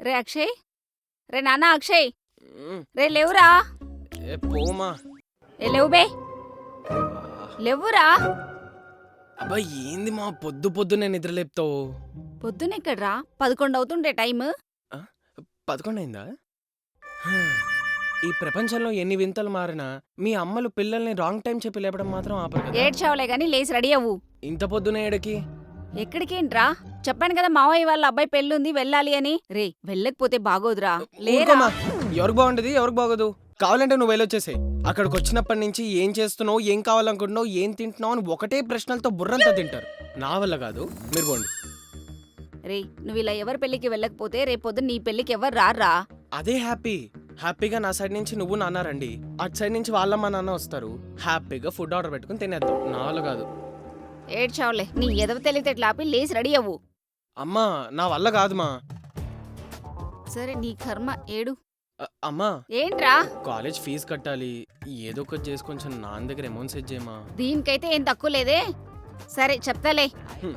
రే అక్షయ్. రే నాన్న అక్షయ్. రే లేవురా. ఏ పోమా. ఏ లేవు బే. లేవురా. అబ్బా ఏంది మా పొద్దు పొద్దునే నిద్రలేపుతావు పొద్దునెక్కడ్రా పదకొండు అవుతుండే టైం పదకొండు అయిందా? ఈ ప్రపంచంలో ఎన్ని వింతలు మారినా మీ అమ్మలు పిల్లల్ని రాంగ్ టైం చెప్పి లేపడం మాత్రం ఆపరు కదా. ఏడ్చావులే గాని లేచి రెడీ అవ్వు. ఇంత పొద్దున ఏడకి? ఎక్కడికేంట్రా? చెప్పాను కదా మావయ్య వాళ్ళ అబ్బాయి పెళ్ళుంది వెళ్ళాలి అని. రే వెళ్ళకపోతే బాగోదురా. లేరా? ఊరుకోమా ఎవరికి బాగుంటది ఎవరికి బాగోదు? కావాలంటే నువ్వు వెళ్ళొచ్చేసే. అక్కడికి వచ్చినప్పటి నుంచి ఏం చేస్తున్నావు ఏం కావాలనుకుంటున్నావు ఏం తింటున్నావు అని ఒకటే ప్రశ్నలతో బుర్రంతా తింటారు. నా వల్ల కాదు. మీరు పోండి. రే నువ్వు ఇలా ఎవరి పెళ్ళికి వెళ్ళకపోతే రేపొద్దు నీ పెళ్ళికి ఎవరు రారా అదే హ్యాపీ. హ్యాపీగా నా సైడ్ నుంచి నువ్వు నాన్న రండి. అటు సైడ్ నుంచి వాళ్ళమ్మ నాన్న వస్తారు. హ్యాపీగా ఫుడ్ ఆర్డర్ పెట్టుకుని తినేద్దాం. నా వల్ల కాదు. ఏడ్చావులే. నీ ఎదవ తెలివితేటలు ఆపి లేచి రెడీ అవ్వు. అమ్మా నా వల్ల కాదుమా. సరే నీ కర్మ ఏడు. అ- అమ్మా. ఏంట్రా? కాలేజ్ ఫీజు కట్టాలి. ఏదో ఒకటి చేసి కొంచెం నాన్న దగ్గర అమౌంట్ సెట్ చేయమా. దీనికైతే ఏం తక్కువ లేదే. సరే చెప్తాలే. హ్మ్.